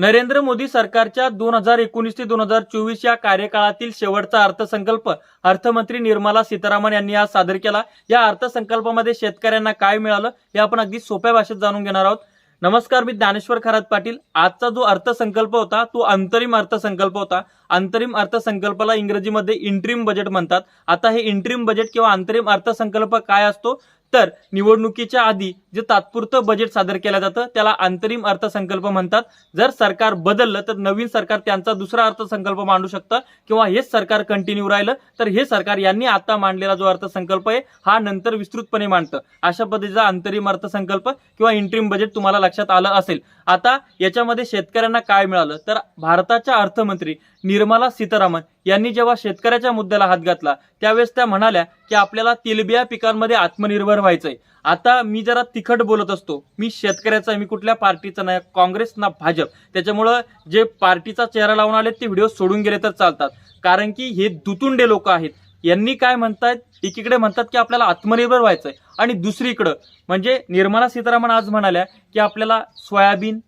नरेंद्र मोदी सरकारच्या दोन हजार एकोणीस ते दोन हजार चोवीस या कार्यकाळातील शेवटचा अर्थसंकल्प अर्थमंत्री निर्मला सीतारामन यांनी आज सादर केला. या अर्थसंकल्पामध्ये शेतकऱ्यांना काय मिळालं हे आपण अगदी सोप्या भाषेत जाणून घेणार आहोत. नमस्कार मी ज्ञानेश्वर खरात पाटील. आजचा जो अर्थसंकल्प होता तो अंतरिम अर्थसंकल्प होता. अंतरिम अर्थसंकल्पाला इंग्रजीमध्ये इंट्रीम बजेट म्हणतात. आता हे इंट्रीम बजेट किंवा अंतरिम अर्थसंकल्प काय असतो? तर निवडणुकीच्या आधी जे तात्पुरतं बजेट सादर केलं जातं त्याला अंतरिम अर्थसंकल्प म्हणतात. जर सरकार बदललं तर नवीन सरकार त्यांचा दुसरा अर्थसंकल्प मांडू शकतं किंवा हेच सरकार कंटिन्यू राहिलं तर हे सरकार यांनी आता मांडलेला जो अर्थसंकल्प आहे हा नंतर विस्तृतपणे मांडतं. अशा पद्धतीचा अंतरिम अर्थसंकल्प किंवा इंट्रीम बजेट तुम्हाला लक्षात आलं असेल. आता याच्यामध्ये शेतकऱ्यांना काय मिळालं? तर भारताच्या अर्थमंत्री निर्मला सीतारामन यांनी जेव्हा शेतकऱ्याच्या मुद्द्याला हात घातला त्यावेळेस त्या म्हणाल्या की आपल्याला तेलबिया पिकांमध्ये आत्मनिर्भर व्हायचंय. आता मी जरा तिखट बोलत असतो. मी शेतकऱ्याचा आहे, मी कुठल्या पार्टीचा नाही काँग्रेस ना भाजप. त्याच्यामुळं जे पार्टीचा चेहरा लावून आले ते व्हिडिओ सोडून गेले तर चालतात. कारण की हे दुतुंडे लोक आहेत. यांनी काय म्हणतात एकीकडे म्हणतात की आपल्याला आत्मनिर्भर व्हायचंय. आणि दुसरीकडं म्हणजे निर्मला सीतारामन आज म्हणाल्या की आपल्याला सोयाबीन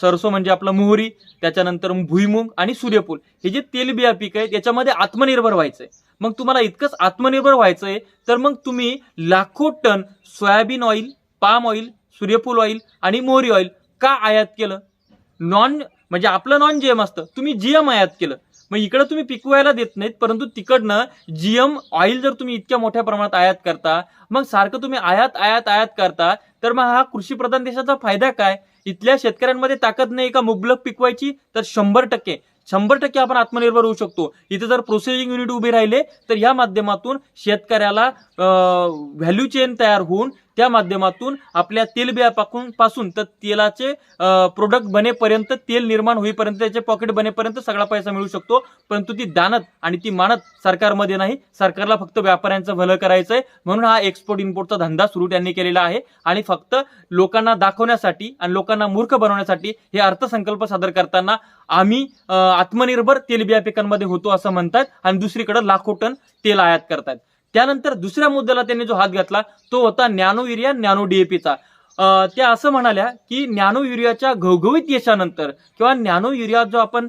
सरसो म्हणजे आपलं मोहरी त्याच्यानंतर भुईमुग आणि सूर्यफूल. हे जे तेलबिया पीक आहेत याच्यामध्ये आत्मनिर्भर व्हायचंय. मग तुम्हाला इतकंच आत्मनिर्भर व्हायचंय तर मग तुम्ही लाखो ton soybean oil palm oil सूर्यफूल ऑइल आणि मोहरी ऑइल का आयात केलं? नॉन म्हणजे आपलं नॉन जीएम असतं. तुम्ही जीएम आयात केलं. मग इकडं तुम्ही पिकवायला देत नाहीत परंतु तिकडनं जीएम ऑइल जर तुम्ही इतक्या मोठ्या प्रमाणात आयात करता मग सारखं तुम्ही आयात आयात आयात करता तर मग हा कृषी प्रधान देशाचा फायदा काय? इथल्या शेतकऱ्यांमध्ये ताकद नाही का मुबलक पिकवायची तर शंभर टक्के. शंभर टक्के आपण आत्मनिर्भर होऊ शकतो. इथे जर प्रोसेसिंग युनिट उभे राहिले तर या माध्यमातून शेतकऱ्याला व्हॅल्यू चेन तयार होऊन त्या माध्यमातून आपल्या तेलबियापासून पासून तर तेलाचे प्रोडक्ट बनेपर्यंत तेल निर्माण होईपर्यंत त्याचे पॉकेट बनेपर्यंत सगळा पैसा मिळू शकतो. परंतु ती दानत आणि ती मानत सरकारमध्ये नाही. सरकारला फक्त व्यापाऱ्यांचं भलं करायचंय. म्हणून हा एक्सपोर्ट इम्पोर्टचा धंदा सुरू त्यांनी केलेला आहे. आणि फक्त लोकांना दाखवण्यासाठी आणि लोकांना मूर्ख बनवण्यासाठी हे अर्थसंकल्प सादर करताना आम्ही आत्मनिर्भर तेलबिया पिकांमध्ये होतो असं म्हणतात आणि दुसरीकडे लाखो टन तेल आयात करतात त्यानंतर दुसऱ्या मुद्द्याला त्यांनी जो हात घातला तो होता नॅनो युरिया नॅनो डीएपीचा त्या असं म्हणाल्या की नॅनो युरियाच्या घवघवीत यशानंतर किंवा नॅनो युरिया जो आपण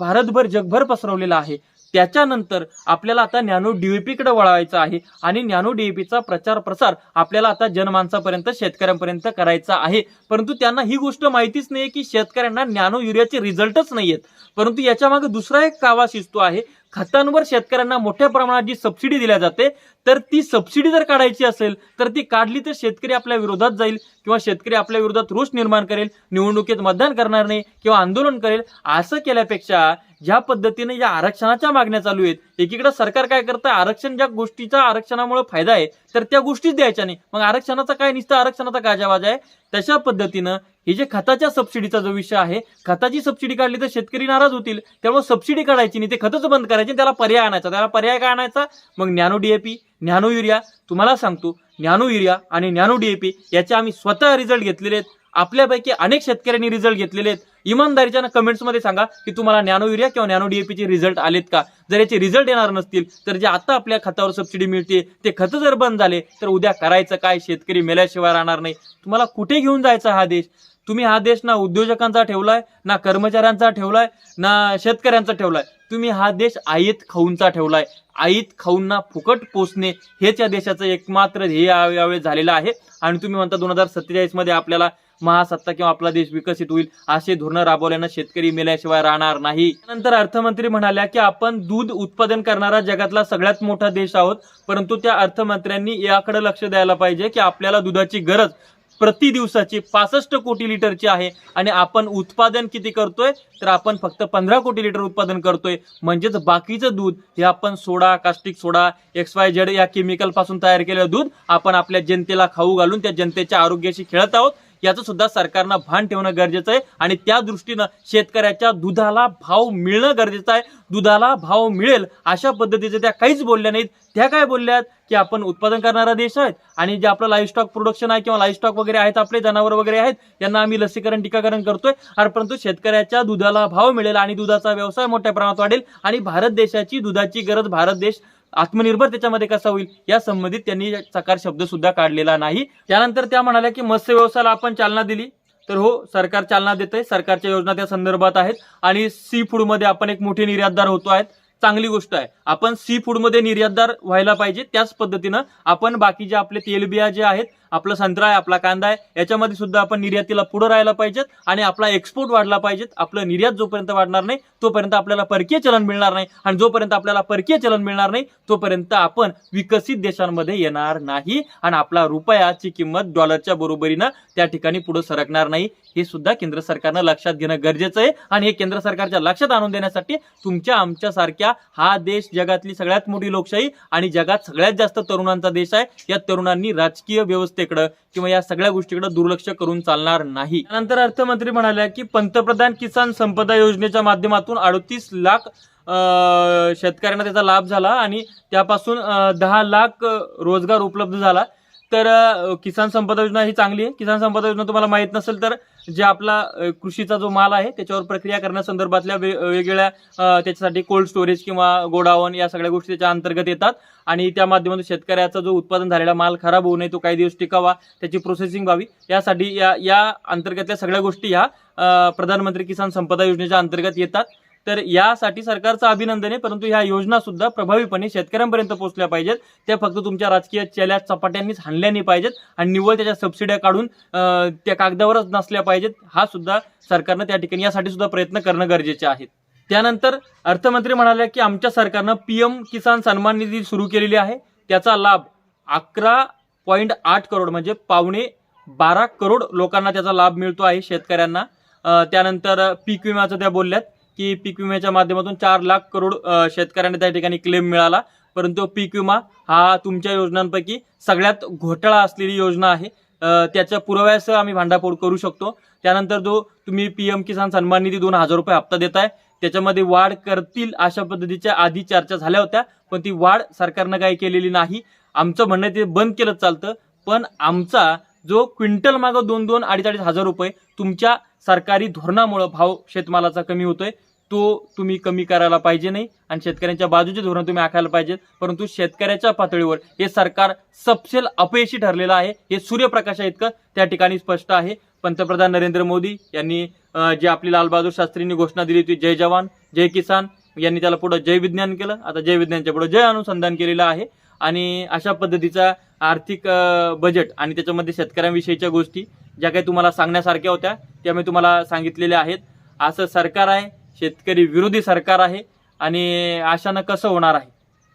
भारतभर जगभर पसरवलेला आहे त्याच्यानंतर आपल्याला आता नॅनो डीएपीकडे वळायचं आहे आणि नॅनो डीएपीचा प्रचार प्रसार आपल्याला आता जनमानसापर्यंत शेतकऱ्यांपर्यंत करायचा आहे. परंतु त्यांना ही गोष्ट माहितीच नाहीये की शेतकऱ्यांना नॅनो युरियाचे रिझल्टच नाहीयेत. परंतु याच्या मागे दुसरा एक कावा शिजतो आहे खतांवर शेतकऱ्यांना मोठ्या प्रमाणात जी सबसिडी दिल्या जाते तर ती सबसिडी जर काढायची असेल तर ती काढली तर शेतकरी आपल्या विरोधात जाईल किंवा शेतकरी आपल्या विरोधात रोष निर्माण करेल निवडणुकीत मतदान करणार नाही किंवा आंदोलन करेल असं केल्यापेक्षा ज्या पद्धतीने या आरक्षणाच्या मागण्या चालू आहेत एकीकडे सरकार काय करतं आरक्षण ज्या गोष्टीचा आरक्षणामुळे फायदा आहे तर त्या गोष्टीच द्यायच्या नाही. मग आरक्षणाचा काय नुसतं आरक्षणाचा गाजावाजा आहे? तशा पद्धतीनं हे जे खताच्या सबसिडीचा जो विषय आहे खताची सबसिडी काढली तर शेतकरी नाराज होतील. त्यामुळे सबसिडी काढायची नाही ते खतच बंद करायची आणि त्याला पर्याय आणायचा. त्याला पर्याय काय आणायचा? मग नॅनो डीएपी नॅनो युरिया. तुम्हाला सांगतो नॅनो युरिया आणि नॅनो डीएपी याचे आम्ही स्वतः रिझल्ट घेतलेले आहेत. आपल्यापैकी अनेक शेतकऱ्यांनी रिझल्ट घेतलेले आहेत. इमानदारीच्या कमेंट्समध्ये सांगा की तुम्हाला नॅनो युरिया किंवा नॅनो डीएपीचे रिझल्ट आलेत का? जर याचे रिझल्ट येणार नसतील तर जे आता आपल्या खतावर सबसिडी मिळते ते खतं जर बंद झाले तर उद्या करायचं काय? शेतकरी मेल्याशिवाय राहणार नाही. तुम्हाला कुठे घेऊन जायचा हा देश? तुम्ही हा देश ना उद्योजकांचा ठेवलाय ना कर्मचाऱ्यांचा ठेवलाय ना शेतकऱ्यांचा ठेवलाय. तुम्ही हा देश आईत खाऊनचा ठेवलाय. आईत खाऊंना फुकट पोचणे हेच या देशाचं एकमात्र ध्येय यावेळी झालेलं आहे. आणि तुम्ही म्हणता दोन हजार सत्तेचाळीसमध्ये आपल्याला महासत्ता किंवा आपला देश विकसित होईल असे धोरणं राबवल्यानं शेतकरी मेल्याशिवाय राहणार नाही. नंतर अर्थमंत्री म्हणाल्या की आपण दूध उत्पादन करणारा जगातला सगळ्यात मोठा देश आहोत परंतु त्या अर्थमंत्र्यांनी याकडे लक्ष द्यायला पाहिजे की आपल्याला दुधाची गरज प्रति दिवसाची पासष्ट कोटी लिटरची आहे आणि आपण उत्पादन किती करतोय तर आपण फक्त पंधरा कोटी लिटर उत्पादन करतोय. म्हणजेच बाकीचं दूध हे आपण soda caustic soda X Y Z या केमिकलपासून तयार केलेलं दूध आपण आपल्या जनतेला खाऊ घालून त्या जनतेच्या आरोग्याशी खेळत आहोत. याचं सुद्धा सरकारनं भान ठेवणं गरजेचं आहे. आणि त्या दृष्टीनं शेतकऱ्याच्या दुधाला भाव मिळणं गरजेचं आहे. दुधाला भाव मिळेल अशा पद्धतीचे त्या काहीच बोलल्या नाहीत. त्या काय बोलल्यात? की आपण उत्पादन करणारा देश आहेत. आणि जे आपलं लाईव्हस्टॉक प्रोडक्शन आहे किंवा लाईव्हस्टॉक वगैरे आहेत आपले जनावर वगैरे आहेत यांना आम्ही लसीकरण टीकाकरण करतोय. परंतु शेतकऱ्याच्या दुधाला भाव मिळेल आणि दुधाचा व्यवसाय मोठ्या प्रमाणात वाढेल. आणि भारत देशाची दुधाची गरज भारत देश आत्मनिर्भर त्याच्यामध्ये कसा होईल? या संबंधित त्यांनी चकार शब्द सुद्धा काढलेला नाही. त्यानंतर त्या म्हणाल्या की मत्स्य व्यवसायाला आपण चालना दिली. तर हो सरकार चालना देत आहे सरकारच्या योजना त्या संदर्भात आहेत. आणि सी फूडमध्ये आपण एक मोठे निर्यातदार होतो आहेत. चांगली गोष्ट आहे. आपण सी फूडमध्ये निर्यातदार व्हायला पाहिजे. त्याच पद्धतीनं आपण बाकी जे आपले तेलबिया जे आहेत आपला संत्रा आहे आपला कांदा आहे याच्यामध्ये सुद्धा आपण निर्यातीला पुढे राहायला पाहिजेत आणि आपला एक्सपोर्ट वाढला पाहिजेत. आपलं निर्यात जोपर्यंत वाढणार नाही तोपर्यंत आपल्याला परकीय चलन मिळणार नाही आणि जोपर्यंत आपल्याला परकीय चलन मिळणार नाही तोपर्यंत आपण विकसित देशांमध्ये येणार नाही आणि आपला रुपयाची किंमत डॉलरच्या बरोबरीनं त्या ठिकाणी पुढे सरकणार नाही. हे सुद्धा केंद्र सरकारनं लक्षात घेणं गरजेचं आहे आणि हे केंद्र सरकारच्या लक्षात आणून देण्यासाठी तुमच्या आमच्यासारख्या हा देश जगातली सगळ्यात मोठी लोकशाही आणि जगात सगळ्यात जास्त तरुणांचा देश आहे. या तरुणांनी राजकीय व्यवस्थेकडे किंवा या सगळ्या गोष्टीकडे दुर्लक्ष करून चालणार नाही. त्यानंतर अर्थमंत्री म्हणाल्या की पंतप्रधान किसान संपदा योजनेच्या माध्यमातून अडतीस लाख शेतकऱ्यांना त्याचा लाभ झाला आणि त्यापासून दहा लाख रोजगार उपलब्ध झाला. तर किसान संपदा योजना ही चांगली आहे. किसान संपदा योजना तुम्हाला माहीत नसेल तर जे आपला कृषीचा जो माल आहे त्याच्यावर प्रक्रिया करण्यासंदर्भातल्या वेगवेगळ्या त्याच्यासाठी कोल्ड स्टोरेज किंवा गोडाऊन या सगळ्या गोष्टी त्याच्या अंतर्गत येतात. आणि त्या माध्यमातून शेतकऱ्याचा जो उत्पादन झालेला माल खराब होऊ नये तो काही दिवस टिकावा त्याची प्रोसेसिंग व्हावी यासाठी या या अंतर्गतल्या सगळ्या गोष्टी ह्या प्रधानमंत्री किसान संपदा योजनेच्या अंतर्गत येतात. तर यासाठी सरकारचं अभिनंदन आहे परंतु ह्या योजना सुद्धा प्रभावीपणे शेतकऱ्यांपर्यंत पोहोचल्या पाहिजेत. त्या फक्त तुमच्या राजकीय चल्या चपाट्यांनीच हाणल्या नाही पाहिजेत आणि निव्वळ त्याच्या सबसिड्या काढून त्या कागदावरच नसल्या पाहिजेत. हा सुद्धा सरकारनं त्या ठिकाणी यासाठी सुद्धा प्रयत्न करणं गरजेचे आहे. त्यानंतर अर्थमंत्री म्हणाले की आमच्या सरकारनं पीएम किसान सन्मान निधी सुरू केलेली आहे. त्याचा लाभ अकरा पॉईंट आठ करोड म्हणजे पावणे बारा करोड लोकांना त्याचा लाभ मिळतो आहे शेतकऱ्यांना. त्यानंतर पीक विम्याचं त्या बोलल्यात. की पीक विम्याच्या माध्यमातून चार लाख करोड शेतकऱ्यांना त्या ठिकाणी क्लेम मिळाला. परंतु पीक विमा हा तुमच्या योजनांपैकी सगळ्यात घोटाळा असलेली योजना आहे. त्याच्या पुराव्यासह आम्ही भांडाफोड करू शकतो. त्यानंतर जो तुम्ही पीएम किसान सन्मान निधी दोन हजार रुपये हप्ता देताय त्याच्यामध्ये वाढ करतील अशा पद्धतीच्या आधी चर्चा झाल्या होत्या पण ती वाढ सरकारनं काही केलेली नाही. आमचं म्हणणं ते बंद केलं चालतं पण आमचा जो क्विंटल मागं दोन दोन अडीच अडीच हजार रुपये तुमच्या सरकारी धोरणामुळं भाव शेतमालाचा कमी होतोय तो तुम्ही कमी करायला पाहिजे नाही आणि शेतकऱ्यांच्या बाजूचे धोरण तुम्ही आखायला पाहिजेत परंतु शेतकऱ्याच्या पातळीवर हे सरकार सपशेल अपयशी ठरलेलं आहे. हे सूर्यप्रकाश इतकं. त्या ठिकाणी स्पष्ट आहे. पंतप्रधान नरेंद्र मोदी यांनी जे आपली लालबहादूर शास्त्रींनी घोषणा दिली होती जय जवान जय किसान यांनी त्याला पुढं जय विज्ञान केलं. आता जय विज्ञानच्या पुढं जय अनुसंधान केलेलं आहे. आणि अशा पद्धतीचा आर्थिक बजेट आणि त्याच्यामध्ये शेतकऱ्यांविषयीच्या गोष्टी ज्या काही तुम्हाला सांगण्यासारख्या होत्या त्या मी तुम्हाला सांगितलेल्या आहेत. असं सरकार आहे शेतकरी विरोधी सरकार आहे आणि अशानं कसं होणार आहे?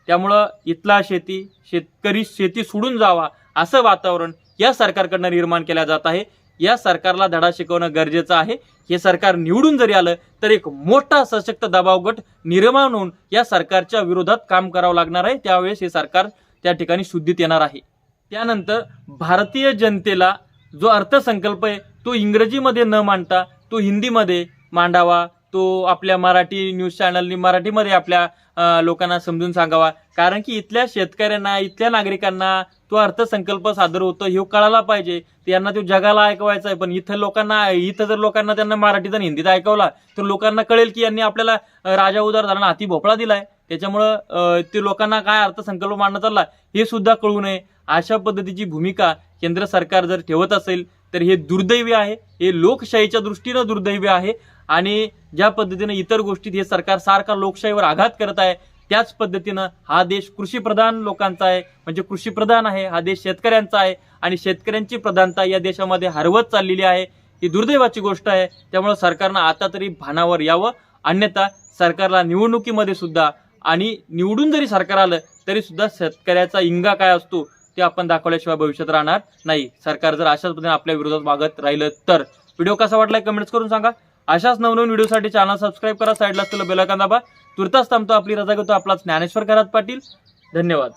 त्यामुळं इथला शेती शेतकरी शेती सोडून जावा असं वातावरण या सरकारकडनं निर्माण केलं जात आहे. या सरकारला धडा शिकवणं गरजेचं आहे. हे सरकार निवडून जरी आलं तर एक मोठा सशक्त दबाव गट निर्माण होऊन या सरकारच्या विरोधात काम करावं लागणार आहे. त्यावेळेस हे सरकार त्या ठिकाणी शुद्धीत येणार आहे. त्यानंतर भारतीय जनतेला जो अर्थसंकल्प आहे तो इंग्रजीमध्ये न मांडता तो हिंदीमध्ये मांडावा. तो आपल्या मराठी न्यूज चॅनलनी मराठीमध्ये आपल्या लोकांना समजून सांगावा. कारण की इथल्या शेतकऱ्यांना इथल्या नागरिकांना तो अर्थसंकल्प सादर होतो हे कळायला पाहिजे. त्यांना तो जगाला ऐकवायचा आहे पण इथं लोकांना इथं जर लोकांना त्यांना मराठीत आणि हिंदीत ऐकवला तर लोकांना कळेल की यांनी आपल्याला राजा उदार झाला हाती भोपळा दिलाय. त्याच्यामुळं ते लोकांना काय अर्थसंकल्प मांडण्यात चालला हे सुद्धा कळू नये. अशा पद्धतीची भूमिका केंद्र सरकार जर ठेवत असेल तर हे दुर्दैवी आहे. हे लोकशाहीच्या दृष्टीनं दुर्दैवी आहे. आणि ज्या पद्धतीनं इतर गोष्टीत हे सरकार सारखा लोकशाहीवर आघात करत आहे त्याच पद्धतीनं हा देश कृषीप्रधान लोकांचा आहे. म्हणजे कृषीप्रधान आहे हा देश शेतकऱ्यांचा आहे. आणि शेतकऱ्यांची प्रधानता या देशामध्ये हरवत चाललेली आहे. ही दुर्दैवाची गोष्ट आहे. त्यामुळे सरकारनं आता तरी भानावर यावं. अन्यथा सरकारला निवडणुकीमध्ये सुद्धा आणि निवडून जरी सरकार आलं तरी सुद्धा शेतकऱ्याचा इंगा काय असतो ते आपण दाखवल्याशिवाय भविष्यात राहणार नाही. सरकार जर अशाच पद्धतीने आपल्या विरोधात मागत राहिलं तर. व्हिडिओ कसा वाटलाय कमेंट्स करून सांगा. अशाच नवनवीन व्हिडिओसाठी चॅनल सबस्क्राईब करा साईडला असलेलं बेलायकन तुर्तास थांबतो आपली रजा घेतो आपला ज्ञानेश्वर करात पाटील. धन्यवाद.